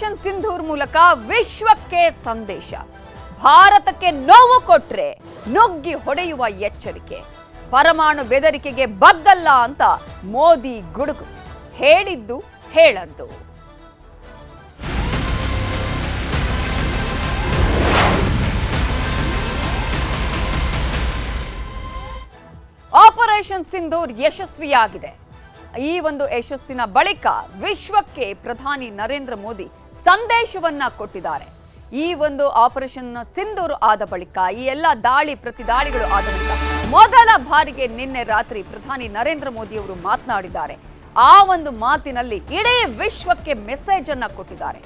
ಸಿಂಧೂರ್ ಮೂಲಕ ವಿಶ್ವಕ್ಕೆ ಸಂದೇಶ. ಭಾರತಕ್ಕೆ ನೋವು ಕೊಟ್ರೆ ನುಗ್ಗಿ ಹೊಡೆಯುವ ಎಚ್ಚರಿಕೆ. ಪರಮಾಣು ಬೆದರಿಕೆಗೆ ಬಗ್ಗಲ್ಲ ಅಂತ ಮೋದಿ ಗುಡುಗು. ಹೇಳಿದ್ದು ಹೇಳದ್ದು. ಆಪರೇಷನ್ ಸಿಂಧೂರ್ ಯಶಸ್ವಿಯಾಗಿದೆ. ಈ ಒಂದು ಯಶಸ್ಸಿನ ಬಳಿಕ ವಿಶ್ವಕ್ಕೆ ಪ್ರಧಾನಿ ನರೇಂದ್ರ ಮೋದಿ ಸಂದೇಶವನ್ನ ಕೊಟ್ಟಿದ್ದಾರೆ. ಈ ಒಂದು ಆಪರೇಷನ್ ಸಿಂಧೂರ್ ಆದ ಬಳಿಕ ಈ ಎಲ್ಲ ದಾಳಿ ಪ್ರತಿ ದಾಳಿಗಳು ಆದ ಬಳಿಕ ಮೊದಲ ಬಾರಿಗೆ ನಿನ್ನೆ ರಾತ್ರಿ ಪ್ರಧಾನಿ ನರೇಂದ್ರ ಮೋದಿ ಅವರು ಮಾತನಾಡಿದ್ದಾರೆ. ಆ ಒಂದು ಮಾತಿನಲ್ಲಿ ಇಡೀ ವಿಶ್ವಕ್ಕೆ ಮೆಸೇಜ್ ಅನ್ನ ಕೊಟ್ಟಿದ್ದಾರೆ.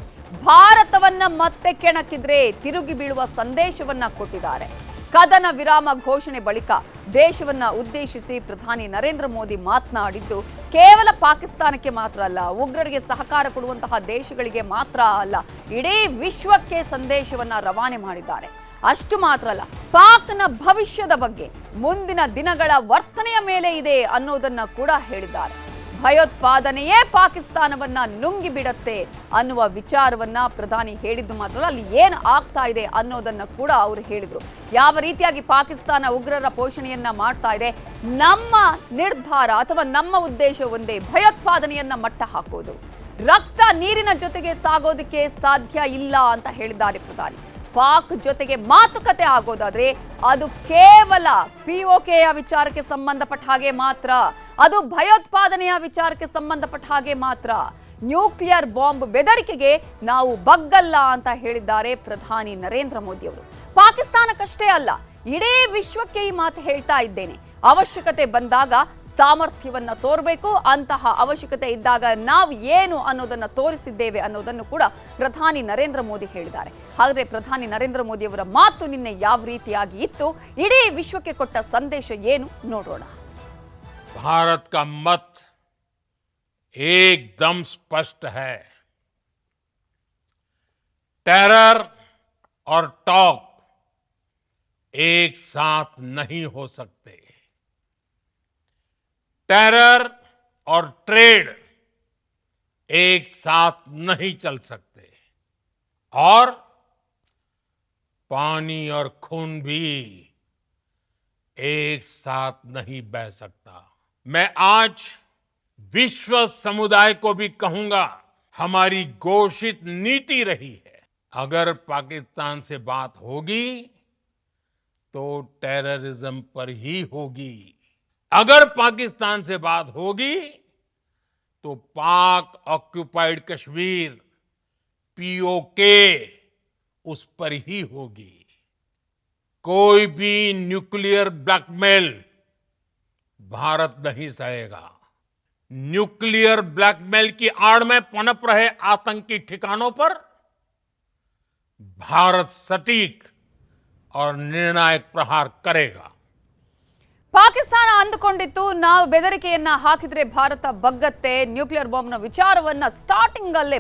ಭಾರತವನ್ನ ಮತ್ತೆ ಕೆಣಕಿದ್ರೆ ತಿರುಗಿ ಬೀಳುವ ಸಂದೇಶವನ್ನ ಕೊಟ್ಟಿದ್ದಾರೆ. ಕದನ ವಿರಾಮ ಘೋಷಣೆ ಬಳಿಕ ದೇಶವನ್ನ ಉದ್ದೇಶಿಸಿ ಪ್ರಧಾನಿ ನರೇಂದ್ರ ಮೋದಿ ಮಾತನಾಡಿದ್ದು, ಕೇವಲ ಪಾಕಿಸ್ತಾನಕ್ಕೆ ಮಾತ್ರ ಅಲ್ಲ, ಉಗ್ರರಿಗೆ ಸಹಕಾರ ಕೊಡುವಂತಹ ದೇಶಗಳಿಗೆ ಮಾತ್ರ ಅಲ್ಲ, ಇಡೀ ವಿಶ್ವಕ್ಕೆ ಸಂದೇಶವನ್ನ ರವಾನೆ ಮಾಡಿದ್ದಾರೆ. ಅಷ್ಟು ಮಾತ್ರ ಅಲ್ಲ, ಪಾಕ್ನ ಭವಿಷ್ಯದ ಬಗ್ಗೆ ಮುಂದಿನ ದಿನಗಳ ವರ್ತನೆಯ ಮೇಲೆ ಇದೆ ಅನ್ನೋದನ್ನ ಕೂಡ ಹೇಳಿದ್ದಾರೆ. ಭಯೋತ್ಪಾದನೆಯೇ ಪಾಕಿಸ್ತಾನವನ್ನ ನುಂಗಿ ಬಿಡತ್ತೆ ಅನ್ನುವ ವಿಚಾರವನ್ನ ಪ್ರಧಾನಿ ಹೇಳಿದ್ದು ಮಾತ್ರ ಅಲ್ಲ, ಏನು ಆಗ್ತಾ ಇದೆ ಅನ್ನೋದನ್ನ ಕೂಡ ಅವರು ಹೇಳಿದ್ರು. ಯಾವ ರೀತಿಯಾಗಿ ಪಾಕಿಸ್ತಾನ ಉಗ್ರರ ಪೋಷಣೆಯನ್ನ ಮಾಡ್ತಾ ಇದೆ ನಮ್ಮ ನಿರ್ಧಾರ ಅಥವಾ ನಮ್ಮ ಉದ್ದೇಶ ಒಂದೇ ಭಯೋತ್ಪಾದನೆಯನ್ನ ಮಟ್ಟ ಹಾಕೋದು. ರಕ್ತ ನೀರಿನ ಜೊತೆಗೆ ಸಾಗೋದಕ್ಕೆ ಸಾಧ್ಯ ಇಲ್ಲ ಅಂತ ಹೇಳಿದ್ದಾರೆ ಪ್ರಧಾನಿ. ಪಾಕ್ ಜೊತೆಗೆ ಮಾತುಕತೆ ಆಗೋದಾದ್ರೆ ಅದು ಕೇವಲ ಪಿಒಕೆಯ ವಿಚಾರಕ್ಕೆ ಸಂಬಂಧಪಟ್ಟ ಹಾಗೆ ಮಾತ್ರ. ಅದು ಭಯೋತ್ಪಾದನೆಯ ವಿಚಾರಕ್ಕೆ ಸಂಬಂಧಪಟ್ಟ ಹಾಗೆ ಮಾತ್ರ. ನ್ಯೂಕ್ಲಿಯರ್ ಬಾಂಬ್ ಬೆದರಿಕೆಗೆ ನಾವು ಬಗ್ಗಲ್ಲ ಅಂತ ಹೇಳಿದ್ದಾರೆ ಪ್ರಧಾನಿ ನರೇಂದ್ರ ಮೋದಿ ಅವರು. ಪಾಕಿಸ್ತಾನಕ್ಕಷ್ಟೇ ಅಲ್ಲ, ಇಡೀ ವಿಶ್ವಕ್ಕೆ ಈ ಮಾತು ಹೇಳ್ತಾ ಇದ್ದೇನೆ. ಅವಶ್ಯಕತೆ ಬಂದಾಗ ಸಾಮರ್ಥ್ಯವನ್ನ ತೋರಬೇಕು ಅಂತಹ ಅವಶ್ಯಕತೆ ಇದ್ದಾಗ ನಾವು ಏನು ಅನ್ನೋದನ್ನ ತೋರಿಸಿದ್ದೇವೆ ಅನ್ನೋದನ್ನು ಕೂಡ ಪ್ರಧಾನಿ ನರೇಂದ್ರ ಮೋದಿ ಹೇಳಿದ್ದಾರೆ ಹಾಗಾದ್ರೆ ಪ್ರಧಾನಿ ನರೇಂದ್ರ ಮೋದಿ ಅವರ ಮಾತು ನಿನ್ನೆ ಯಾವ ರೀತಿಯಾಗಿ ಇತ್ತು ಇಡೀ ವಿಶ್ವಕ್ಕೆ ಕೊಟ್ಟ ಸಂದೇಶ ಏನು ನೋಡೋಣ भारत का मत एकदम स्पष्ट है टेरर और टॉक एक साथ नहीं हो सकते टेरर और ट्रेड एक साथ नहीं चल सकते। और पानी और खून भी एक साथ नहीं बह सकता। मैं आज विश्व समुदाय को भी कहूँगा, हमारी घोषित नीति रही है। अगर पाकिस्तान से बात होगी तो टेररिज्म पर ही होगी। अगर पाकिस्तान से बात होगी तो पाक ऑक्यूपाइड कश्मीर पीओके उस पर ही होगी। कोई भी न्यूक्लियर ब्लैकमेल भारत नहीं सहेगा। न्यूक्लियर ब्लैकमेल की आड़ में पनप रहे आतंकी ठिकानों पर भारत सटीक और निर्णायक प्रहार करेगा। ಪಾಕಿಸ್ತಾನ ಅಂದುಕೊಂಡಿತ್ತು. ನಾವು ಬೆದರಿಕೆಯನ್ನ ಹಾಕಿದ್ರೆ ಭಾರತ ಬಗ್ಗತ್ತೆ. ನ್ಯೂಕ್ಲಿಯರ್ ಬಾಂಬ್ನ ವಿಚಾರವನ್ನ ಸ್ಟಾರ್ಟಿಂಗ್ ಅಲ್ಲೇ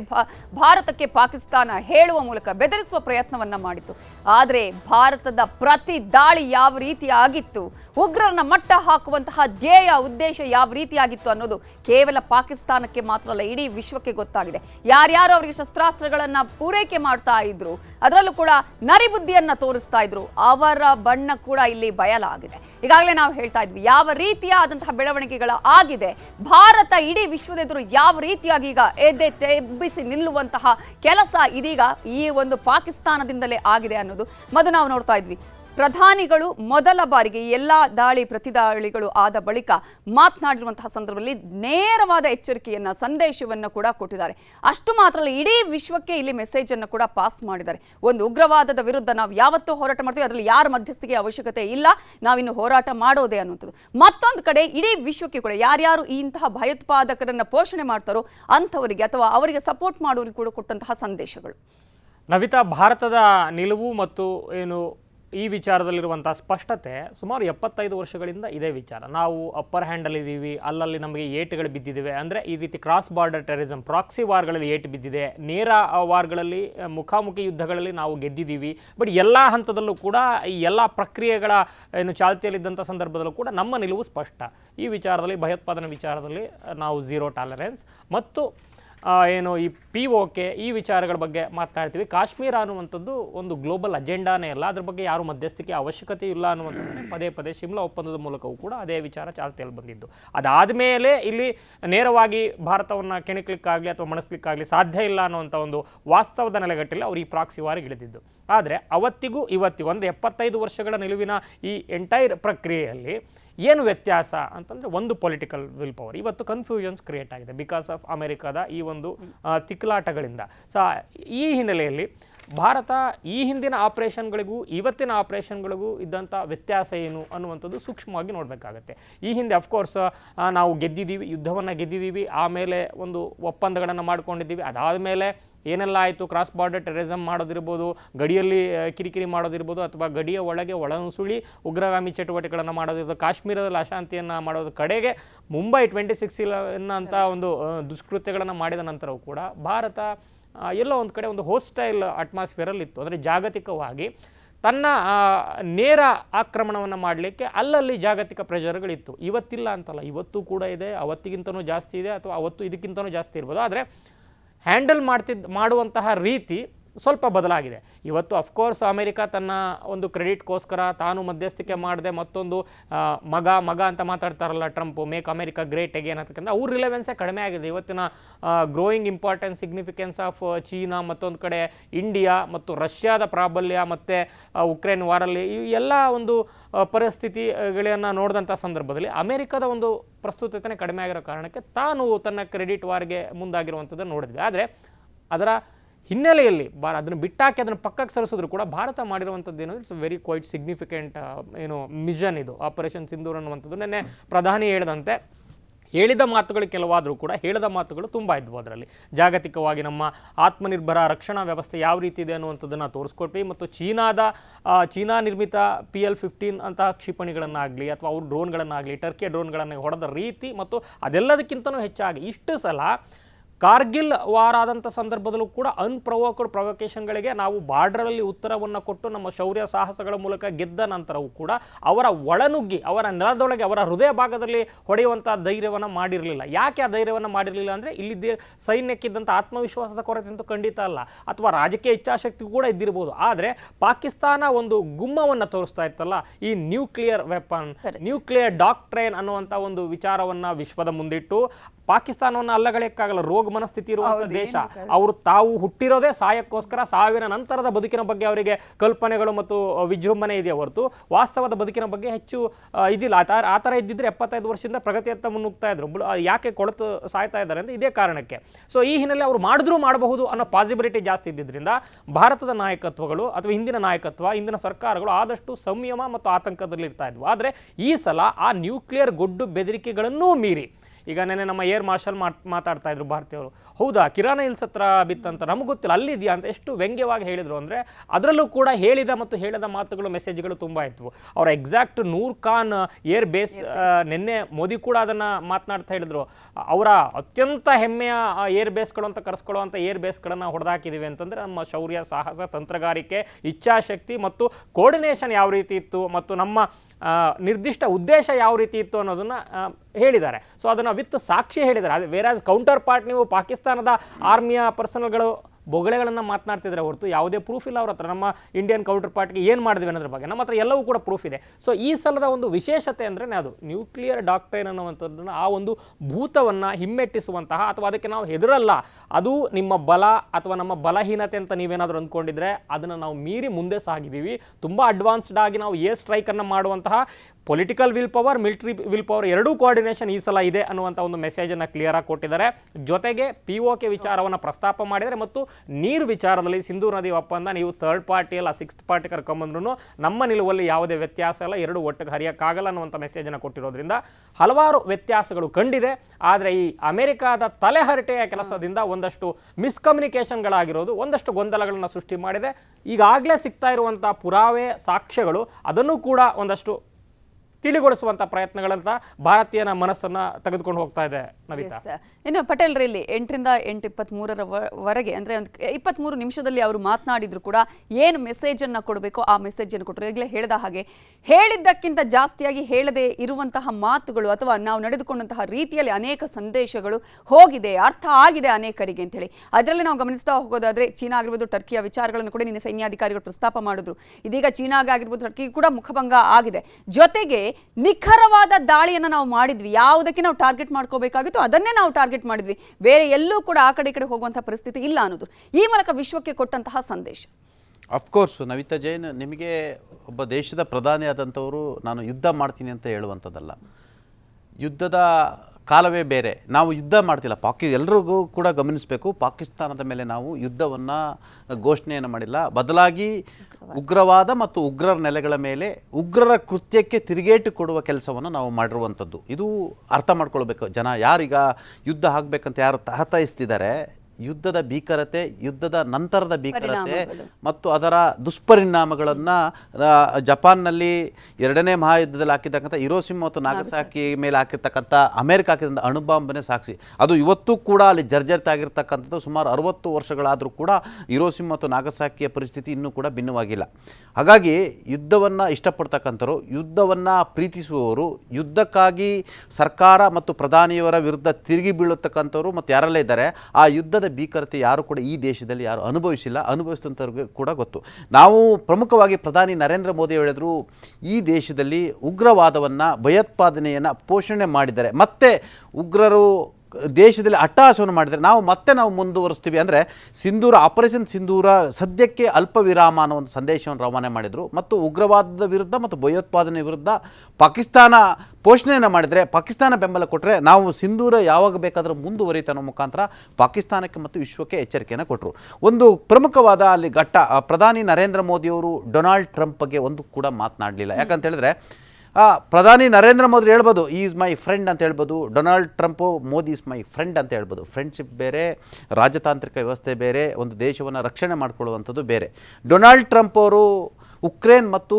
ಭಾರತಕ್ಕೆ ಪಾಕಿಸ್ತಾನ ಹೇಳುವ ಮೂಲಕ ಬೆದರಿಸುವ ಪ್ರಯತ್ನವನ್ನ ಮಾಡಿತು ಆದರೆ ಭಾರತದ ಪ್ರತಿ ದಾಳಿ ಯಾವ ರೀತಿ ಆಗಿತ್ತು? ಉಗ್ರರನ್ನ ಮಟ್ಟ ಹಾಕುವಂತಹ ಧ್ಯೇಯ ಉದ್ದೇಶ ಯಾವ ರೀತಿಯಾಗಿತ್ತು ಅನ್ನೋದು ಕೇವಲ ಪಾಕಿಸ್ತಾನಕ್ಕೆ ಮಾತ್ರ ಅಲ್ಲ, ಇಡೀ ವಿಶ್ವಕ್ಕೆ ಗೊತ್ತಾಗಿದೆ. ಯಾರ್ಯಾರು ಅವರಿಗೆ ಶಸ್ತ್ರಾಸ್ತ್ರಗಳನ್ನ ಪೂರೈಕೆ ಮಾಡ್ತಾ ಇದ್ರು, ಅದರಲ್ಲೂ ಕೂಡ ನರಿಬುದ್ಧಿಯನ್ನ ತೋರಿಸ್ತಾ ಇದ್ರು, ಅವರ ಬಣ್ಣ ಕೂಡ ಇಲ್ಲಿ ಬಯಲಾಗಿದೆ. ಈಗಾಗಲೇ ನಾವು ಹೇಳ್ತಾ ಇದ್ವಿ, ಯಾವ ರೀತಿಯಾದಂತಹ ಬೆಳವಣಿಗೆಗಳ ಆಗಿದೆ, ಭಾರತ ಇಡೀ ವಿಶ್ವದೆದುರು ಯಾವ ರೀತಿಯಾಗಿ ಈಗ ಎದೆ ತೆಬ್ಬಿಸಿ ನಿಲ್ಲುವಂತಹ ಕೆಲಸ ಇದೀಗ ಈ ಒಂದು ಪಾಕಿಸ್ತಾನದಿಂದಲೇ ಆಗಿದೆ ಅನ್ನೋದು ಮೊದಲು ನಾವು ನೋಡ್ತಾ ಇದ್ವಿ. ಪ್ರಧಾನಿಗಳು ಮೊದಲ ಬಾರಿಗೆ ಎಲ್ಲ ದಾಳಿ ಪ್ರತಿದಾಳಿಗಳು ಆದ ಬಳಿಕ ಮಾತನಾಡಿರುವಂತಹ ಸಂದರ್ಭದಲ್ಲಿ ನೇರವಾದ ಎಚ್ಚರಿಕೆಯನ್ನು, ಸಂದೇಶವನ್ನು ಕೂಡ ಕೊಟ್ಟಿದ್ದಾರೆ. ಅಷ್ಟು ಮಾತ್ರ ಅಲ್ಲ ಇಡೀ ವಿಶ್ವಕ್ಕೆ ಇಲ್ಲಿ ಮೆಸೇಜ್ ಅನ್ನು ಕೂಡ ಪಾಸ್ ಮಾಡಿದ್ದಾರೆ. ಒಂದು ಉಗ್ರವಾದದ ವಿರುದ್ಧ ನಾವು ಯಾವತ್ತೂ ಹೋರಾಟ ಮಾಡ್ತೀವಿ, ಅದರಲ್ಲಿ ಯಾರ ಮಧ್ಯಸ್ಥಿಕೆ ಅವಶ್ಯಕತೆ ಇಲ್ಲ, ನಾವಿನ್ನು ಹೋರಾಟ ಮಾಡೋದೇ ಅನ್ನುವಂಥದ್ದು. ಮತ್ತೊಂದು ಕಡೆ ಇಡೀ ವಿಶ್ವಕ್ಕೆ ಕೂಡ ಯಾರ್ಯಾರು ಇಂತಹ ಭಯೋತ್ಪಾದಕರನ್ನು ಪೋಷಣೆ ಮಾಡ್ತಾರೋ ಅಂಥವರಿಗೆ ಅಥವಾ ಅವರಿಗೆ ಸಪೋರ್ಟ್ ಮಾಡೋರಿಗೆ ಕೂಡ ಕೊಟ್ಟಂತಹ ಸಂದೇಶಗಳು. ನವಿತಾ, ಭಾರತದ ನಿಲುವು ಮತ್ತು ಏನು ಈ ವಿಚಾರದಲ್ಲಿರುವಂಥ ಸ್ಪಷ್ಟತೆ ಸುಮಾರು ಎಪ್ಪತ್ತೈದು ವರ್ಷಗಳಿಂದ ಇದೇ ವಿಚಾರ. ನಾವು ಅಪ್ಪರ್ ಹ್ಯಾಂಡಲ್ಲಿದ್ದೀವಿ ಅಲ್ಲಲ್ಲಿ ನಮಗೆ ಏಟುಗಳು ಬಿದ್ದಿದ್ದಾವೆ ಅಂದರೆ ಈ ರೀತಿ ಕ್ರಾಸ್ ಬಾರ್ಡರ್ ಟೆರರಿಸಮ್ ಪ್ರಾಕ್ಸಿ ವಾರ್ಗಳಲ್ಲಿ ಏಟು ಬಿದ್ದಿದೆ. ನೇರ ವಾರ್ಗಳಲ್ಲಿ, ಮುಖಾಮುಖಿ ಯುದ್ಧಗಳಲ್ಲಿ ನಾವು ಗೆದ್ದಿದ್ದೀವಿ. ಬಟ್ ಎಲ್ಲ ಹಂತದಲ್ಲೂ ಕೂಡ ಈ ಎಲ್ಲ ಪ್ರಕ್ರಿಯೆಗಳ, ಏನು ಚಾಲ್ತಿಯಲ್ಲಿದ್ದಂಥ ಸಂದರ್ಭದಲ್ಲೂ ಕೂಡ ನಮ್ಮ ನಿಲುವು ಸ್ಪಷ್ಟ. ಈ ವಿಚಾರದಲ್ಲಿ ಭಯೋತ್ಪಾದನೆ ವಿಚಾರದಲ್ಲಿ ನಾವು ಝೀರೋ ಟಾಲರೆನ್ಸ್ ಮತ್ತು ಏನು ಈ ಪಿ ಕೆ ಈ ವಿಚಾರಗಳ ಬಗ್ಗೆ ಮಾತನಾಡ್ತೀವಿ. ಕಾಶ್ಮೀರ ಅನ್ನುವಂಥದ್ದು ಒಂದು ಗ್ಲೋಬಲ್ ಅಜೆಂಡಾನೇ ಅಲ್ಲ. ಅದ್ರ ಬಗ್ಗೆ ಯಾರು ಮಧ್ಯಸ್ಥಿಕೆ ಅವಶ್ಯಕತೆ ಇಲ್ಲ ಅನ್ನುವಂಥದ್ದನ್ನೇ ಪದೇ ಪದೇ ಶಿಮ್ಲಾ ಒಪ್ಪಂದದ ಮೂಲಕವೂ ಕೂಡ ಅದೇ ವಿಚಾರ ಚಾಲ್ತಿಯಲ್ಲಿ ಬಂದಿದ್ದು. ಅದಾದಮೇಲೆ ಇಲ್ಲಿ ನೇರವಾಗಿ ಭಾರತವನ್ನು ಕೆಣಕ್ಲಿಕ್ಕಾಗಲಿ ಅಥವಾ ಮಣಿಸ್ಲಿಕ್ಕಾಗಲಿ ಸಾಧ್ಯ ಇಲ್ಲ ಅನ್ನುವಂಥ ಒಂದು ವಾಸ್ತವದ ನೆಲೆಗಟ್ಟಲ್ಲಿ ಅವರು ಈ ಪ್ರಾಕ್ಸಿ ವಾರಿಗೆ ಇಳಿದಿದ್ದು. ಆದರೆ ಅವತ್ತಿಗೂ ಇವತ್ತಿಗೂ ಒಂದು ಎಪ್ಪತ್ತೈದು ವರ್ಷಗಳ ನಿಲುವಿನ ಈ ಎಂಟೈರ್ ಪ್ರಕ್ರಿಯೆಯಲ್ಲಿ ಏನು ವ್ಯತ್ಯಾಸ ಅಂತಂದರೆ ಒಂದು ಪೊಲಿಟಿಕಲ್ ವಿಲ್ ಪವರ್ ಇವತ್ತು ಕನ್ಫ್ಯೂಷನ್ಸ್ ಕ್ರಿಯೇಟ್ ಆಗಿದೆ ಬಿಕಾಸ್ ಆಫ್ ಅಮೆರಿಕದ ಈ ಒಂದು ತಿಕ್ಲಾಟಗಳಿಂದ. ಸೊ ಈ ಹಿನ್ನೆಲೆಯಲ್ಲಿ ಭಾರತ ಈ ಹಿಂದಿನ ಆಪರೇಷನ್ಗಳಿಗೂ ಇವತ್ತಿನ ಆಪರೇಷನ್ಗಳಿಗೂ ಇದ್ದಂಥ ವ್ಯತ್ಯಾಸ ಏನು ಅನ್ನುವಂಥದ್ದು ಸೂಕ್ಷ್ಮವಾಗಿ ನೋಡಬೇಕಾಗತ್ತೆ. ಈ ಹಿಂದೆ ಅಫ್ಕೋರ್ಸ್ ನಾವು ಗೆದ್ದಿದ್ದೀವಿ, ಯುದ್ಧವನ್ನು ಗೆದ್ದಿದ್ದೀವಿ, ಆಮೇಲೆ ಒಂದು ಒಪ್ಪಂದಗಳನ್ನು ಮಾಡ್ಕೊಂಡಿದ್ದೀವಿ, ಅದಾದಮೇಲೆ ಏನೆಲ್ಲ ಆಯಿತು? ಕ್ರಾಸ್ ಬಾರ್ಡರ್ ಟೆರರಿಸಮ್ ಮಾಡೋದಿರ್ಬೋದು, ಗಡಿಯಲ್ಲಿ ಕಿರಿಕಿರಿ ಮಾಡೋದಿರ್ಬೋದು ಅಥವಾ ಗಡಿಯ ಒಳಗೆ ಒಳನುಸುಳಿ ಉಗ್ರಗಾಮಿ ಚಟುವಟಿಕೆಗಳನ್ನು ಮಾಡೋದಿರ್ಬೋದು ಕಾಶ್ಮೀರದಲ್ಲಿ ಅಶಾಂತಿಯನ್ನು ಮಾಡೋದು ಕಡೆಗೆ ಮುಂಬೈ ಟ್ವೆಂಟಿ ಸಿಕ್ಸ್ ಅಂತ ಒಂದು ದುಷ್ಕೃತ್ಯಗಳನ್ನು ಮಾಡಿದ ನಂತರವೂ ಕೂಡ ಭಾರತ ಎಲ್ಲೋ ಒಂದು ಕಡೆ ಒಂದು ಹೋಸ್ಟೈಲ್ ಅಟ್ಮಾಸ್ಫಿಯರಲ್ಲಿತ್ತು ಅಂದರೆ ಜಾಗತಿಕವಾಗಿ ತನ್ನ ನೇರ ಆಕ್ರಮಣವನ್ನು ಮಾಡಲಿಕ್ಕೆ ಅಲ್ಲಲ್ಲಿ ಜಾಗತಿಕ ಪ್ರೆಷರ್ಗಳಿತ್ತು ಇವತ್ತಿಲ್ಲ ಅಂತಲ್ಲ, ಇವತ್ತು ಕೂಡ ಇದೆ, ಅವತ್ತಿಗಿಂತನೂ ಜಾಸ್ತಿ ಇದೆ ಅಥವಾ ಅವತ್ತು ಇದಕ್ಕಿಂತನೂ ಜಾಸ್ತಿ ಇರ್ಬೋದು. ಆದರೆ ಹ್ಯಾಂಡಲ್ ಮಾಡ್ತಿದ್ದ ಮಾಡುವಂತಹ ರೀತಿ ಸ್ವಲ್ಪ ಬದಲಾಗಿದೆ. ಇವತ್ತು ಅಫ್ಕೋರ್ಸ್ ಅಮೆರಿಕ ತನ್ನ ಒಂದು ಕ್ರೆಡಿಟ್ಗೋಸ್ಕರ ತಾನು ಮಧ್ಯಸ್ಥಿಕೆ ಮಾಡದೆ ಮತ್ತೊಂದು ಮಗ ಮಗ ಅಂತ ಮಾತಾಡ್ತಾರಲ್ಲ Trump make America great again ಅಂತಕ್ಕಂಥ ಅವ್ರ ರಿಲೆವೆನ್ಸೇ ಕಡಿಮೆ ಆಗಿದೆ. ಇವತ್ತಿನ growing importance significance of China ಮತ್ತೊಂದು ಕಡೆ ಇಂಡಿಯಾ ಮತ್ತು ರಷ್ಯಾದ ಪ್ರಾಬಲ್ಯ ಮತ್ತು ಉಕ್ರೇನ್ ವಾರಲ್ಲಿ ಈ ಎಲ್ಲ ಒಂದು ಪರಿಸ್ಥಿತಿಗಳನ್ನು ನೋಡಿದಂಥ ಸಂದರ್ಭದಲ್ಲಿ ಅಮೆರಿಕದ ಒಂದು ಪ್ರಸ್ತುತತೆ ಕಡಿಮೆ ಆಗಿರೋ ಕಾರಣಕ್ಕೆ ತಾನು ತನ್ನ ಕ್ರೆಡಿಟ್ ವಾರ್ಗೆ ಮುಂದಾಗಿರುವಂಥದ್ದನ್ನು ನೋಡಿದ್ವಿ. ಆದರೆ ಅದರ ಹಿನ್ನೆಲೆಯಲ್ಲಿ ಬಾ ಅದನ್ನು ಬಿಟ್ಟಾಕಿ, ಅದನ್ನು ಪಕ್ಕಕ್ಕೆ ಸರಿಸಿದ್ರು ಕೂಡ ಭಾರತ ಮಾಡಿರುವಂಥದ್ದು ಏನು ಇಟ್ಸ್ ವೆರಿ ಕ್ವೈಟ್ ಸಿಗ್ನಿಫಿಕೆಂಟ್ ಏನು ಮಿಷನ್ ಇದು. ಆಪರೇಷನ್ ಸಿಂಧೂರ್ ಅನ್ನುವಂಥದ್ದು. ನಿನ್ನೆ ಪ್ರಧಾನಿ ಹೇಳಿದಂತೆ, ಹೇಳಿದ ಮಾತುಗಳು ಕೆಲವಾದರೂ ಕೂಡ ಹೇಳಿದ ಮಾತುಗಳು ತುಂಬ ಇದ್ವು ಅದರಲ್ಲಿ. ಜಾಗತಿಕವಾಗಿ ನಮ್ಮ ಆತ್ಮನಿರ್ಭರ ರಕ್ಷಣಾ ವ್ಯವಸ್ಥೆ ಯಾವ ರೀತಿ ಇದೆ ಅನ್ನುವಂಥದ್ದನ್ನು ತೋರಿಸ್ಕೊಟ್ವಿ. ಮತ್ತು ಚೀನಾದ ಚೀನಾ ನಿರ್ಮಿತ ಪಿ ಎಲ್ ಫಿಫ್ಟೀನ್ ಅಂತಹ ಕ್ಷಿಪಣಿಗಳನ್ನಾಗಲಿ ಅಥವಾ ಅವ್ರ ಡ್ರೋನ್ಗಳನ್ನಾಗಲಿ ಟರ್ಕಿಯ ಡ್ರೋನ್ಗಳನ್ನು ಹೊಡೆದ ರೀತಿ ಮತ್ತು ಅದೆಲ್ಲದಕ್ಕಿಂತನೂ ಹೆಚ್ಚಾಗಿ ಇಷ್ಟು ಸಲ ಕಾರ್ಗಿಲ್ ವಾರ ಆದಂಥ ಸಂದರ್ಭದಲ್ಲೂ ಕೂಡ ಅನ್ಪ್ರವೋಕ್ಡ್ ಪ್ರೊವೊಕೇಶನ್ಗಳಿಗೆ ನಾವು ಬಾರ್ಡ್ರಲ್ಲಿ ಉತ್ತರವನ್ನು ಕೊಟ್ಟು ನಮ್ಮ ಶೌರ್ಯ ಸಾಹಸಗಳ ಮೂಲಕ ಗೆದ್ದ ನಂತರವೂ ಕೂಡ ಅವರ ಒಳನುಗ್ಗಿ ಅವರ ನೆಲದೊಳಗೆ ಅವರ ಹೃದಯ ಭಾಗದಲ್ಲಿ ಹೊಡೆಯುವಂಥ ಧೈರ್ಯವನ್ನು ಮಾಡಿರಲಿಲ್ಲ. ಯಾಕೆ ಆ ಧೈರ್ಯವನ್ನು ಮಾಡಿರಲಿಲ್ಲ ಅಂದರೆ ಇಲ್ಲಿ ಸೈನ್ಯಕ್ಕಿದ್ದಂಥ ಆತ್ಮವಿಶ್ವಾಸದ ಕೊರತೆ ಅಂತೂ ಖಂಡಿತ ಅಲ್ಲ. ಅಥವಾ ರಾಜಕೀಯ ಇಚ್ಛಾಶಕ್ತಿ ಕೂಡ ಇದ್ದಿರ್ಬೋದು. ಆದರೆ ಪಾಕಿಸ್ತಾನ ಒಂದು ಗುಮ್ಮವನ್ನು ತೋರಿಸ್ತಾ ಇತ್ತಲ್ಲ ಈ ನ್ಯೂಕ್ಲಿಯರ್ ವೆಪನ್ ನ್ಯೂಕ್ಲಿಯರ್ ಡಾಕ್ಟ್ರೈನ್ ಅನ್ನುವಂಥ ಒಂದು ವಿಚಾರವನ್ನು ವಿಶ್ವದ ಮುಂದಿಟ್ಟು ಪಾಕಿಸ್ತಾನವನ್ನು ಅಲ್ಲಗಳಿಕ್ಕಾಗಲ್ಲ ರೋಗ ಮನಸ್ಥಿತಿ ಇರುವಂತಹ ದೇಶ. ಅವರು ತಾವು ಹುಟ್ಟಿರೋದೇ ಸಾಯಕ್ಕೋಸ್ಕರ ಸಾವಿನ ನಂತರದ ಬದುಕಿನ ಬಗ್ಗೆ ಅವರಿಗೆ ಕಲ್ಪನೆಗಳು ಮತ್ತು ವಿಜೃಂಭಣೆ ಇದೆ ಹೊರತು. ವಾಸ್ತವದ ಬದುಕಿನ ಬಗ್ಗೆ ಹೆಚ್ಚು ಇದಿಲ್ಲ. ಆ ಥರ- ಆ ಥರ ಇದ್ದಿದ್ರೆ ಎಪ್ಪತ್ತೈದು ವರ್ಷದಿಂದ ಪ್ರಗತಿಯತ್ತ ಮುನ್ನುಗ್ತಾ ಇದ್ರು. ಯಾಕೆ ಕೊಳತು ಸಾಯ್ತಾ ಇದ್ದಾರೆ ಅಂತ ಇದೇ ಕಾರಣಕ್ಕೆ. ಸೊ ಈ ಹಿನ್ನೆಲೆ ಅವರು ಮಾಡಿದ್ರೂ ಮಾಡಬಹುದು ಅನ್ನೋ ಪಾಸಿಬಿಲಿಟಿ ಜಾಸ್ತಿ ಇದ್ದಿದ್ದರಿಂದ ಭಾರತದ ನಾಯಕತ್ವಗಳು ಅಥವಾ ಹಿಂದಿನ ನಾಯಕತ್ವ ಹಿಂದಿನ ಸರ್ಕಾರಗಳು ಆದಷ್ಟು ಸಂಯಮ ಮತ್ತು ಆತಂಕದಲ್ಲಿ ಇರ್ತಾ ಇದ್ವು. ಆದರೆ ಈ ಸಲ ಆ ನ್ಯೂಕ್ಲಿಯರ್ ಗೊಡ್ಡು ಬೆದರಿಕೆಗಳನ್ನೂ ಮೀರಿ ಈಗ ನೆನೆ ನಮ್ಮ ಏರ್ ಮಾರ್ಷಲ್ ಮಾತ್ ಮಾತಾಡ್ತಾ ಇದ್ರು ಭಾರತೀಯವರು ಹೌದಾ? ಕಿರಾನ ಹಿಲ್ಸ್ ಹತ್ರ ಬಿತ್ತಂತ ನಮ್ಗೆ ಗೊತ್ತಿಲ್ಲ. ಅಲ್ಲಿದೆಯಾ ಅಂತ ಎಷ್ಟು ವ್ಯಂಗ್ಯವಾಗಿ ಹೇಳಿದರು ಅಂದರೆ ಅದರಲ್ಲೂ ಕೂಡ ಹೇಳಿದ ಮತ್ತು ಹೇಳಿದ ಮಾತುಗಳು ಮೆಸೇಜ್ಗಳು ತುಂಬ ಇತ್ತು ಅವರ exact Noor Khan air base ನಿನ್ನೆ ಮೋದಿ ಕೂಡ ಅದನ್ನು ಮಾತನಾಡ್ತಾ ಹೇಳಿದ್ರು. ಅವರ ಅತ್ಯಂತ ಹೆಮ್ಮೆಯ ಏರ್ ಬೇಸ್ಗಳು ಅಂತ ಕರೆಸ್ಕೊಳ್ಳುವಂಥ ಏರ್ ಬೇಸ್ಗಳನ್ನು ಹೊಡೆದಾಕಿದ್ದೀವಿ ಅಂತಂದರೆ ನಮ್ಮ ಶೌರ್ಯ ಸಾಹಸ ತಂತ್ರಗಾರಿಕೆ ಇಚ್ಛಾಶಕ್ತಿ ಮತ್ತು ಕೋರ್ಡಿನೇಷನ್ ಯಾವ ರೀತಿ ಇತ್ತು ಮತ್ತು ನಮ್ಮ ನಿರ್ದಿಷ್ಟ ಉದ್ದೇಶ ಯಾವ ರೀತಿ ಇತ್ತು ಅನ್ನೋದನ್ನ ಹೇಳಿದ್ದಾರೆ. ಸೊ ಅದನ್ನು ವಿತ್ ಸಾಕ್ಷಿ ಹೇಳಿದ್ದಾರೆ. ಅದು ಆಸ್ ಕೌಂಟರ್ ಪಾರ್ಟ್ ನೀವು ಪಾಕಿಸ್ತಾನದ ಆರ್ಮಿಯ ಪರ್ಸನಲ್ಗಳು ಬೊಗಳೆಗಳನ್ನು ಮಾತನಾಡ್ತಿದ್ರೆ ಹೊರತು ಯಾವುದೇ ಪ್ರೂಫ್ ಇಲ್ಲ ಅವ್ರ ಹತ್ರ. ನಮ್ಮ ಇಂಡಿಯನ್ ಕೌಂಟರ್ ಪಾರ್ಟಿಗೆ ಏನು ಮಾಡಿದ್ವಿ ಅನ್ನೋದ್ರ ಬಗ್ಗೆ. ನಮ್ಮ ಹತ್ರ ಎಲ್ಲವೂ ಕೂಡ ಪ್ರೂಫ್ ಇದೆ. ಸೊ ಈ ಸಲದ ಒಂದು ವಿಶೇಷತೆ ಅಂದರೆ ಅದು. ನ್ಯೂಕ್ಲಿಯರ್ ಡಾಕ್ಟ್ರೈನ್ ಅನ್ನುವಂಥದ್ದನ್ನು ಆ ಒಂದು ಭೂತವನ್ನು ಹಿಮ್ಮೆಟ್ಟಿಸುವಂತಹ ಅಥವಾ ಅದಕ್ಕೆ ನಾವು ಹೆದರಲ್ಲ. ಅದು ನಿಮ್ಮ ಬಲ ಅಥವಾ ನಮ್ಮ ಬಲಹೀನತೆ ಅಂತ ನೀವೇನಾದರೂ ಅಂದ್ಕೊಂಡಿದ್ರೆ ಅದನ್ನು ನಾವು ಮೀರಿ ಮುಂದೆ ಸಾಗಿದ್ದೀವಿ. ತುಂಬ ಅಡ್ವಾನ್ಸ್ಡ್ ಆಗಿ ನಾವು ಏರ್ ಸ್ಟ್ರೈಕನ್ನು ಮಾಡುವಂತಹ political will power military will power ಎರಡೂ ಕೋಆರ್ಡಿನೇಷನ್ ಈ ಸಲ ಇದೆ ಅನ್ನುವಂಥ ಒಂದು ಮೆಸೇಜನ್ನು ಕ್ಲಿಯರ್ ಆಗಿ ಕೊಟ್ಟಿದ್ದಾರೆ. ಜೊತೆಗೆ ಪಿ ಒ ಕೆ ವಿಚಾರವನ್ನು ಪ್ರಸ್ತಾಪ ಮಾಡಿದರೆ ಮತ್ತು ನೀರು ವಿಚಾರದಲ್ಲಿ ಸಿಂಧೂ ನದಿ ಒಪ್ಪಂದ ನೀವು ಥರ್ಡ್ ಪಾರ್ಟಿ ಅಲ್ಲ ಸಿಕ್ಸ್ತ್ ಪಾರ್ಟಿ ಕರ್ಕೊಂಬಂದ್ರೂ ನಮ್ಮ ನಿಲುವಲ್ಲಿ ಯಾವುದೇ ವ್ಯತ್ಯಾಸ ಇಲ್ಲ, ಎರಡು ಒಟ್ಟಿಗೆ ಹರಿಯೋಕ್ಕಾಗಲ್ಲ ಅನ್ನುವಂಥ ಮೆಸೇಜನ್ನು ಕೊಟ್ಟಿರೋದ್ರಿಂದ ಹಲವಾರು ವ್ಯತ್ಯಾಸಗಳು ಕಂಡಿದೆ. ಆದರೆ ಈ ಅಮೆರಿಕಾದ ತಲೆಹರಟೆಯ ಕೆಲಸದಿಂದ ಒಂದಷ್ಟು ಮಿಸ್ಕಮ್ಯುನಿಕೇಷನ್ಗಳಾಗಿರೋದು ಒಂದಷ್ಟು ಗೊಂದಲಗಳನ್ನು ಸೃಷ್ಟಿ ಮಾಡಿದೆ. ಈಗಾಗಲೇ ಸಿಗ್ತಾ ಇರುವಂಥ ಪುರಾವೆ ಸಾಕ್ಷ್ಯಗಳು, ಅದನ್ನು ಕೂಡ ಒಂದಷ್ಟು ತಿಳಿಗೊಳಿಸುವಂಥ ಪ್ರಯತ್ನಗಳಂತ ಭಾರತೀಯನ ಮನಸ್ಸನ್ನ ತೆಗೆದುಕೊಂಡು ಹೋಗ್ತಾ ಇದೆ ನವಿತಾ. ಇನ್ನು ಪಟೇಲ್ ಇಲ್ಲಿ ಎಂಟರಿಂದ ಎಂಟು ಇಪ್ಪತ್ತ್ಮೂರರ ವರೆಗೆ ಅಂದರೆ ಒಂದು ಇಪ್ಪತ್ತ್ಮೂರು ನಿಮಿಷದಲ್ಲಿ ಅವರು ಮಾತನಾಡಿದ್ರು ಕೂಡ ಏನು ಮೆಸೇಜ್ ಅನ್ನ ಕೊಡಬೇಕು ಆ ಮೆಸೇಜ್ ಅನ್ನು ಕೊಟ್ಟರು ಈಗಲೇ ಹೇಳಿದ ಹಾಗೆ ಹೇಳಿದ್ದಕ್ಕಿಂತ ಜಾಸ್ತಿಯಾಗಿ ಹೇಳದೆ ಇರುವಂತಹ ಮಾತುಗಳು ಅಥವಾ ನಾವು ನಡೆದುಕೊಂಡಂತಹ ರೀತಿಯಲ್ಲಿ ಅನೇಕ ಸಂದೇಶಗಳು ಹೋಗಿದೆ, ಅರ್ಥ ಆಗಿದೆ ಅನೇಕರಿಗೆ ಅಂತ ಹೇಳಿ ಅದರಲ್ಲಿ ನಾವು ಗಮನಿಸ್ತಾ ಹೋಗೋದಾದ್ರೆ ಚೀನಾ ಆಗಿರ್ಬೋದು, ಟರ್ಕಿಯ ವಿಚಾರಗಳನ್ನು ಕೂಡ ನಿನ್ನೆ ಸೈನ್ಯಾಧಿಕಾರಿಗಳು ಪ್ರಸ್ತಾಪ ಮಾಡಿದ್ರು. ಇದೀಗ ಚೀನಾಗಾಗಿರ್ಬೋದು ಟರ್ಕಿ ಕೂಡ ಮುಖಭಂಗ ಆಗಿದೆ. ಜೊತೆಗೆ ನಿಖರವಾದ ದಾಳಿಯನ್ನು ನಾವು ಮಾಡಿದ್ವಿ. ಯಾವುದಕ್ಕೆ ನಾವು ಟಾರ್ಗೆಟ್ ಮಾಡ್ಕೋಬೇಕಾಗಿತ್ತು ಅದನ್ನೇ ನಾವು ಟಾರ್ಗೆಟ್ ಮಾಡಿದ್ವಿ. ಬೇರೆ ಎಲ್ಲೂ ಕೂಡ ಆ ಕಡೆ ಈ ಕಡೆ ಹೋಗುವಂಥ ಪರಿಸ್ಥಿತಿ ಇಲ್ಲ ಅನ್ನೋದು. ಈ ಮೂಲಕ ವಿಶ್ವಕ್ಕೆ ಕೊಟ್ಟಂತಹ ಸಂದೇಶ. ಅಫ್ಕೋರ್ಸ್ ನವಿತಾ ಜೈನ್, ನಿಮಗೆ ಒಬ್ಬ ದೇಶದ ಪ್ರಧಾನಿ ಆದಂಥವರು, ನಾನು ಯುದ್ಧ ಮಾಡ್ತೀನಿ ಅಂತ ಹೇಳುವಂಥದ್ದಲ್ಲ. ಯುದ್ಧದ ಕಾಲವೇ ಬೇರೆ. ನಾವು ಯುದ್ಧ ಮಾಡ್ತಿಲ್ಲ ಪಾಕಿ ಎಲ್ರಿಗೂ ಕೂಡ ಗಮನಿಸಬೇಕು. ಪಾಕಿಸ್ತಾನದ ಮೇಲೆ ನಾವು ಯುದ್ಧವನ್ನು ಘೋಷಣೆಯನ್ನು ಮಾಡಿಲ್ಲ. ಬದಲಾಗಿ ಉಗ್ರವಾದ ಮತ್ತು ಉಗ್ರರ ನೆಲೆಗಳ ಮೇಲೆ ಉಗ್ರರ ಕೃತ್ಯಕ್ಕೆ ತಿರುಗೇಟು ಕೊಡುವ ಕೆಲಸವನ್ನು ನಾವು ಮಾಡಿರುವಂಥದ್ದು ಇದು ಅರ್ಥ ಮಾಡ್ಕೊಳ್ಬೇಕು. ಜನ ಯಾರೀಗ ಯುದ್ಧ ಆಗಬೇಕಂತ ಯಾರು ತಹತಾಯಿಸ್ತಿದ್ದಾರೆ ಯುದ್ಧದ ಭೀಕರತೆ ಯುದ್ಧದ ನಂತರದ ಭೀಕರತೆ ಮತ್ತು ಅದರ ದುಷ್ಪರಿಣಾಮಗಳನ್ನು ಜಪಾನ್ನಲ್ಲಿ ಎರಡನೇ ಮಹಾಯುದ್ಧದಲ್ಲಿ ಹಾಕಿರ್ತಕ್ಕಂಥ ಇರೋಸಿಮ್ ಮತ್ತು ನಾಗಸಾಕಿ ಮೇಲೆ ಹಾಕಿರ್ತಕ್ಕಂಥ ಅಮೆರಿಕ ಹಾಕಿದಂಥ ಅಣುಬಾಂಬನೇ ಸಾಕ್ಷಿ ಅದು ಇವತ್ತು ಕೂಡ ಅಲ್ಲಿ ಜರ್ಜರಿತ ಆಗಿರ್ತಕ್ಕಂಥದ್ದು ಸುಮಾರು ಅರವತ್ತು ವರ್ಷಗಳಾದರೂ ಕೂಡ ಇರೋಸಿಮ್ ಮತ್ತು ನಾಗಸಾಕಿಯ ಪರಿಸ್ಥಿತಿ ಇನ್ನೂ ಕೂಡ ಭಿನ್ನವಾಗಿಲ್ಲ. ಹಾಗಾಗಿ ಯುದ್ಧವನ್ನು ಇಷ್ಟಪಡ್ತಕ್ಕಂಥವ್ರು ಯುದ್ಧವನ್ನು ಪ್ರೀತಿಸುವವರು ಯುದ್ಧಕ್ಕಾಗಿ ಸರ್ಕಾರ ಮತ್ತು ಪ್ರಧಾನಿಯವರ ವಿರುದ್ಧ ತಿರುಗಿ ಬೀಳತಕ್ಕಂಥವ್ರು ಮತ್ತು ಯಾರೆಲ್ಲ ಇದ್ದಾರೆ ಆ ಯುದ್ಧದ ಭೀಕರತೆ ಯಾರು ಕೂಡ ಈ ದೇಶದಲ್ಲಿ ಯಾರು ಅನುಭವಿಸಿಲ್ಲ. ಅನುಭವಿಸಿದಂಥವ್ರಿಗೆ ಕೂಡ ಗೊತ್ತು. ನಾವು ಪ್ರಮುಖವಾಗಿ ಪ್ರಧಾನಿ ನರೇಂದ್ರ ಮೋದಿ ಹೇಳಿದ್ರು, ಈ ದೇಶದಲ್ಲಿ ಉಗ್ರವಾದವನ್ನು ಭಯೋತ್ಪಾದನೆಯನ್ನು ಪೋಷಣೆ ಮಾಡಿದ್ದಾರೆ. ಮತ್ತೆ ಉಗ್ರರು ದೇಶದಲ್ಲಿ ಅಟ್ಟಹಾಸವನ್ನು ಮಾಡಿದರೆ ನಾವು ಮತ್ತೆ ನಾವು ಮುಂದುವರಿಸ್ತೀವಿ ಅಂದರೆ ಸಿಂಧೂರ ಆಪರೇಷನ್ ಸಿಂಧೂರ ಸದ್ಯಕ್ಕೆ ಅಲ್ಪ ವಿರಾಮ ಅನ್ನೋ ಒಂದು ಸಂದೇಶವನ್ನು ರವಾನೆ ಮಾಡಿದರು. ಮತ್ತು ಉಗ್ರವಾದದ ವಿರುದ್ಧ ಮತ್ತು ಭಯೋತ್ಪಾದನೆ ವಿರುದ್ಧ ಪಾಕಿಸ್ತಾನ ಪೋಷಣೆಯನ್ನು ಮಾಡಿದರೆ, ಪಾಕಿಸ್ತಾನ ಬೆಂಬಲ ಕೊಟ್ಟರೆ ನಾವು ಸಿಂಧೂರ ಯಾವಾಗ ಬೇಕಾದರೂ ಮುಂದುವರಿಯುತ್ತೆ ಅನ್ನೋ ಮುಖಾಂತರ ಪಾಕಿಸ್ತಾನಕ್ಕೆ ಮತ್ತು ವಿಶ್ವಕ್ಕೆ ಎಚ್ಚರಿಕೆಯನ್ನು ಕೊಟ್ಟರು ಒಂದು ಪ್ರಮುಖವಾದ ಅಲ್ಲಿ ಘಟ್ಟ ಪ್ರಧಾನಿ ನರೇಂದ್ರ ಮೋದಿಯವರು ಡೊನಾಲ್ಡ್ ಟ್ರಂಪ್ ಬಗ್ಗೆ ಒಂದು ಕೂಡ ಮಾತನಾಡಲಿಲ್ಲ. ಯಾಕಂತ ಹೇಳಿದ್ರೆ ಪ್ರಧಾನಿ ನರೇಂದ್ರ ಮೋದಿ ಹೇಳ್ಬೋದು ಈಸ್ ಮೈ ಫ್ರೆಂಡ್ ಅಂತ ಹೇಳ್ಬೋದು Donald Trump Modi is my friend ಅಂತ ಹೇಳ್ಬೋದು. ಫ್ರೆಂಡ್ಶಿಪ್ ಬೇರೆ, ರಾಜತಾಂತ್ರಿಕ ವ್ಯವಸ್ಥೆ ಬೇರೆ, ಒಂದು ದೇಶವನ್ನು ರಕ್ಷಣೆ ಮಾಡಿಕೊಳ್ಳುವಂಥದ್ದು ಬೇರೆ. ಡೊನಾಲ್ಡ್ ಟ್ರಂಪ್ ಅವರು ಉಕ್ರೇನ್ ಮತ್ತು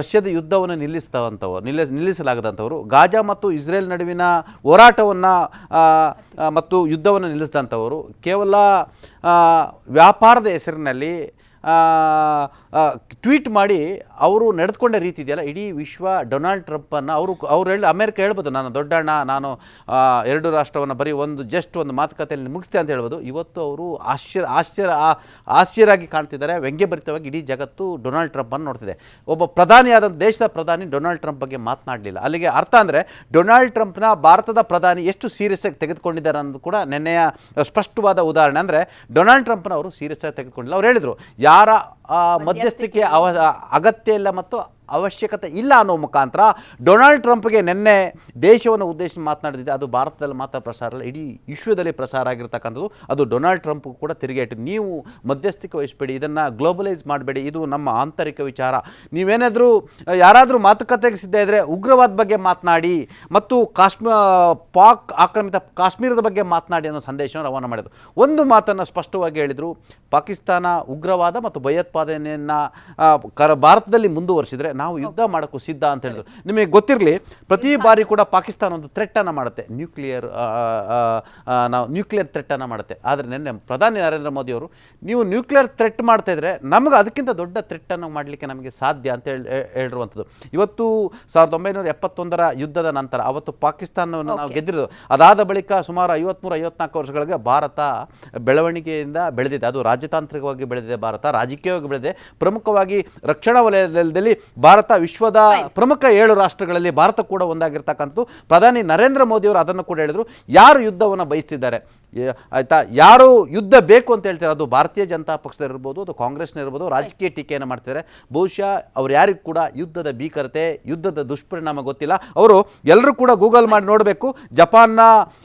ರಷ್ಯಾದ ಯುದ್ಧವನ್ನು ನಿಲ್ಲಿಸ್ತವಂಥವ್ರು ನಿಲ್ಲಿಸ್, ನಿಲ್ಲಿಸಲಾಗದಂಥವ್ರು. ಗಾಜಾ ಮತ್ತು ಇಸ್ರೇಲ್ ನಡುವಿನ ಹೋರಾಟವನ್ನು ಮತ್ತು ಯುದ್ಧವನ್ನು ನಿಲ್ಲಿಸಿದಂಥವರು. ಕೇವಲ ವ್ಯಾಪಾರದ ಹೆಸರಿನಲ್ಲಿ ಟ್ವೀಟ್ ಮಾಡಿ ಅವರು ನಡೆದುಕೊಂಡ ರೀತಿ ಇದೆಯಲ್ಲ, ಇಡೀ ವಿಶ್ವ ಡೊನಾಲ್ಡ್ ಟ್ರಂಪನ್ನು ಅವರು ಅವ್ರು ಹೇಳಿ, ಅಮೆರಿಕ ಹೇಳ್ಬೋದು, ನಾನು ದೊಡ್ಡಣ್ಣ, ನಾನು ಎರಡು ರಾಷ್ಟ್ರವನ್ನು ಬರೀ ಒಂದು, ಜಸ್ಟ್ ಒಂದು ಮಾತುಕತೆಯಲ್ಲಿ ಮುಗಿಸ್ತೆ ಅಂತ ಹೇಳ್ಬೋದು. ಇವತ್ತು ಅವರು ಆಶ್ಚರ್ಯ ಆಶ್ಚರ್ಯ, ಆ- ಆಶ್ಚರ್ಯರಾಗಿ ಕಾಣ್ತಿದ್ದಾರೆ ವ್ಯಂಗ್ಯಭರಿತವಾಗಿ ಇಡೀ ಜಗತ್ತು ಡೊನಾಲ್ಡ್ ಟ್ರಂಪನ್ನು ನೋಡ್ತಿದೆ. ಒಬ್ಬ ಪ್ರಧಾನಿಯಾದಂಥ, ದೇಶದ ಪ್ರಧಾನಿ ಡೊನಾಲ್ಡ್ ಟ್ರಂಪ್ ಬಗ್ಗೆ ಮಾತನಾಡಲಿಲ್ಲ. ಅಲ್ಲಿಗೆ ಅರ್ಥ ಅಂದರೆ, ಡೊನಾಲ್ಡ್ ಟ್ರಂಪ್ನ ಭಾರತದ ಪ್ರಧಾನಿ ಎಷ್ಟು ಸೀರಿಯಸ್ ಆಗಿ ತೆಗೆದುಕೊಂಡಿದ್ದಾರೆ ಅನ್ನೋದು ಕೂಡ ನೆನ್ನೆಯ ಸ್ಪಷ್ಟವಾದ ಉದಾಹರಣೆ ಅಂದರೆ, ಡೊನಾಲ್ಡ್ ಟ್ರಂಪ್ನ ಅವರು ಸೀರಿಯಸ್ ಆಗಿ ತೆಗೆದುಕೊಂಡಿಲ್ಲ. ಅವ್ರು ಹೇಳಿದರು ಯಾರ ಮಧ್ಯಸ್ಥಿಕೆ ಅವ ಅಗತ್ಯ ಇಲ್ಲ ಮತ್ತು ಅವಶ್ಯಕತೆ ಇಲ್ಲ ಅನ್ನೋ ಮುಖಾಂತರ ಡೊನಾಲ್ಡ್ ಟ್ರಂಪ್ಗೆ ನಿನ್ನೆ ದೇಶವನ್ನು ಉದ್ದೇಶಿಸಿ ಮಾತನಾಡಿದೆ ಅದು ಭಾರತದಲ್ಲಿ ಮಾತ್ರ ಪ್ರಸಾರ ಅಲ್ಲ, ಇಡೀ ವಿಶ್ವದಲ್ಲಿ ಪ್ರಸಾರ ಆಗಿರ್ತಕ್ಕಂಥದ್ದು. ಅದು ಡೊನಾಲ್ಡ್ ಟ್ರಂಪ್ ಕೂಡ ತಿರುಗೇಟು ನೀವು ಮಧ್ಯಸ್ಥಿಕೆ ವಹಿಸಬೇಡಿ, ಇದನ್ನು ಗ್ಲೋಬಲೈಸ್ ಮಾಡಬೇಡಿ. ಇದು ನಮ್ಮ ಆಂತರಿಕ ವಿಚಾರ. ನೀವೇನಾದರೂ, ಯಾರಾದರೂ ಮಾತುಕತೆಗೆ ಸಿದ್ಧ ಇದ್ದರೆ ಉಗ್ರವಾದ ಬಗ್ಗೆ ಮಾತನಾಡಿ ಮತ್ತು ಕಾಶ್ಮೀ ಪಾಕ್ ಆಕ್ರಮಿತ ಕಾಶ್ಮೀರದ ಬಗ್ಗೆ ಮಾತನಾಡಿ ಅನ್ನೋ ಸಂದೇಶವನ್ನು ರವಾನೆ ಮಾಡಿದರು. ಒಂದು ಮಾತನ್ನು ಸ್ಪಷ್ಟವಾಗಿ ಹೇಳಿದರು. ಪಾಕಿಸ್ತಾನ ಉಗ್ರವಾದ ಮತ್ತು ಭಯೋತ್ಪಾದನೆಯನ್ನು ಕರ, ಭಾರತದಲ್ಲಿ ಮುಂದುವರಿಸಿದರೆ ನಾವು ಯುದ್ಧ ಮಾಡೋಕ್ಕೂ ಸಿದ್ಧ ಅಂತ ಹೇಳಿದ್ರು. ನಿಮಗೆ ಗೊತ್ತಿರಲಿ ಪ್ರತಿ ಬಾರಿ ಕೂಡ ಪಾಕಿಸ್ತಾನ ಒಂದು ಥ್ರೆಟ್ಟನ್ನು ಮಾಡುತ್ತೆ. ನ್ಯೂಕ್ಲಿಯರ್ ನಾವು ನ್ಯೂಕ್ಲಿಯರ್ ಥ್ರೆಟ್ಟನ್ನು ಮಾಡುತ್ತೆ. ಆದರೆ ನಿನ್ನೆ ಪ್ರಧಾನಿ ನರೇಂದ್ರ ಮೋದಿ ಅವರು ನೀವು ನ್ಯೂಕ್ಲಿಯರ್ ಥ್ರೆಟ್ ಮಾಡ್ತಾ ಇದ್ರೆ ನಮಗೆ ಅದಕ್ಕಿಂತ ದೊಡ್ಡ ಥ್ರೆಟ್ಟನ್ನು ಮಾಡಲಿಕ್ಕೆ ನಮಗೆ ಸಾಧ್ಯ ಅಂತ ಹೇಳಿ ಹೇಳಿರುವಂಥದ್ದು. ಇವತ್ತು ಸಾವಿರದ ಒಂಬೈನೂರ ಎಪ್ಪತ್ತೊಂದರ ಯುದ್ಧದ ನಂತರ ಅವತ್ತು ಪಾಕಿಸ್ತಾನವನ್ನು ನಾವು ಗೆದ್ದಿರೋದು. ಅದಾದ ಬಳಿಕ ಸುಮಾರು ಐವತ್ತ್ಮೂರು ಐವತ್ನಾಲ್ಕು ವರ್ಷಗಳಿಗೆ ಭಾರತ ಬೆಳವಣಿಗೆಯಿಂದ ಬೆಳೆದಿದೆ. ಅದು ರಾಜತಾಂತ್ರಿಕವಾಗಿ ಬೆಳೆದಿದೆ ಭಾರತ ರಾಜಕೀಯವಾಗಿ ಬೆಳೆದಿದೆ. ಪ್ರಮುಖವಾಗಿ ರಕ್ಷಣಾ ವಲಯದಲ್ಲಿ ಭಾರತ ವಿಶ್ವದ ಪ್ರಮುಖ ಏಳು ರಾಷ್ಟ್ರಗಳಲ್ಲಿ ಭಾರತ ಕೂಡ ಒಂದಾಗಿರ್ತಕ್ಕಂಥ ಪ್ರಧಾನಿ ನರೇಂದ್ರ ಮೋದಿಯವರು ಅದನ್ನು ಕೂಡ ಹೇಳಿದರು. ಯಾರು ಯುದ್ಧವನ್ನು ಬಯಸ್ತಿದ್ದಾರೆ? ಆಯ್ತಾ? ಯಾರು ಯುದ್ಧ ಬೇಕು ಅಂತ ಹೇಳ್ತಾರೆ? ಅದು ಭಾರತೀಯ ಜನತಾ ಪಕ್ಷದಲ್ಲಿರ್ಬೋದು ಅದು ಕಾಂಗ್ರೆಸ್ನಿರ್ಬೋದು ರಾಜಕೀಯ ಟೀಕೆಯನ್ನು ಮಾಡ್ತಾರೆ. ಬಹುಶಃ ಅವ್ರು ಯಾರಿಗೂ ಕೂಡ ಯುದ್ಧದ ಭೀಕರತೆ, ಯುದ್ಧದ ದುಷ್ಪರಿಣಾಮ ಗೊತ್ತಿಲ್ಲ. ಅವರು ಎಲ್ಲರೂ ಕೂಡ ಗೂಗಲ್ ಮಾಡಿ ನೋಡಬೇಕು. ಜಪಾನ್ನ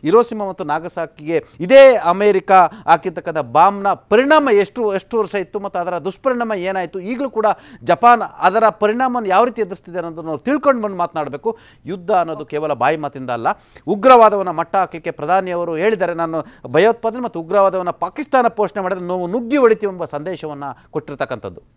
ಇರೋಸಿಮಾ ಮತ್ತು ನಾಗಸಾಕಿಗೆ ಇದೇ ಅಮೇರಿಕ ಹಾಕಿರ್ತಕ್ಕಂಥ ಬಾಂಬ್ನ ಪರಿಣಾಮ ಎಷ್ಟು ಎಷ್ಟು ವರ್ಷ ಇತ್ತು ಮತ್ತು ಅದರ ದುಷ್ಪರಿಣಾಮ ಏನಾಯಿತು? ಈಗಲೂ ಕೂಡ ಜಪಾನ್ ಅದರ ಪರಿಣಾಮವನ್ನು ಯಾವ ರೀತಿ ಎದುರಿಸ್ತಿದೆ ಅನ್ನೋದನ್ನು ನಾವು ತಿಳ್ಕೊಂಡು ಬಂದು ಮಾತನಾಡಬೇಕು. ಯುದ್ಧ ಅನ್ನೋದು ಕೇವಲ ಬಾಯಿ ಮಾತಿಂದ ಅಲ್ಲ. ಉಗ್ರವಾದವನ್ನು ಮಟ್ಟ ಹಾಕಲಿಕ್ಕೆ ಪ್ರಧಾನಿಯವರು ಹೇಳಿದ್ದಾರೆ. ನಾನು ಭಯೋತ್ಪಾದನೆ ಮತ್ತು ಉಗ್ರವಾದವನ್ನು ಪಾಕಿಸ್ತಾನ ಪೋಷಣೆ ಮಾಡಿದ್ರೆ ನೋವು ನುಗ್ಗಿ ಹೊಡಿತೀವಿ ಎಂಬ ಸಂದೇಶವನ್ನು ಕೊಟ್ಟಿರ್ತಕ್ಕಂಥದ್ದು.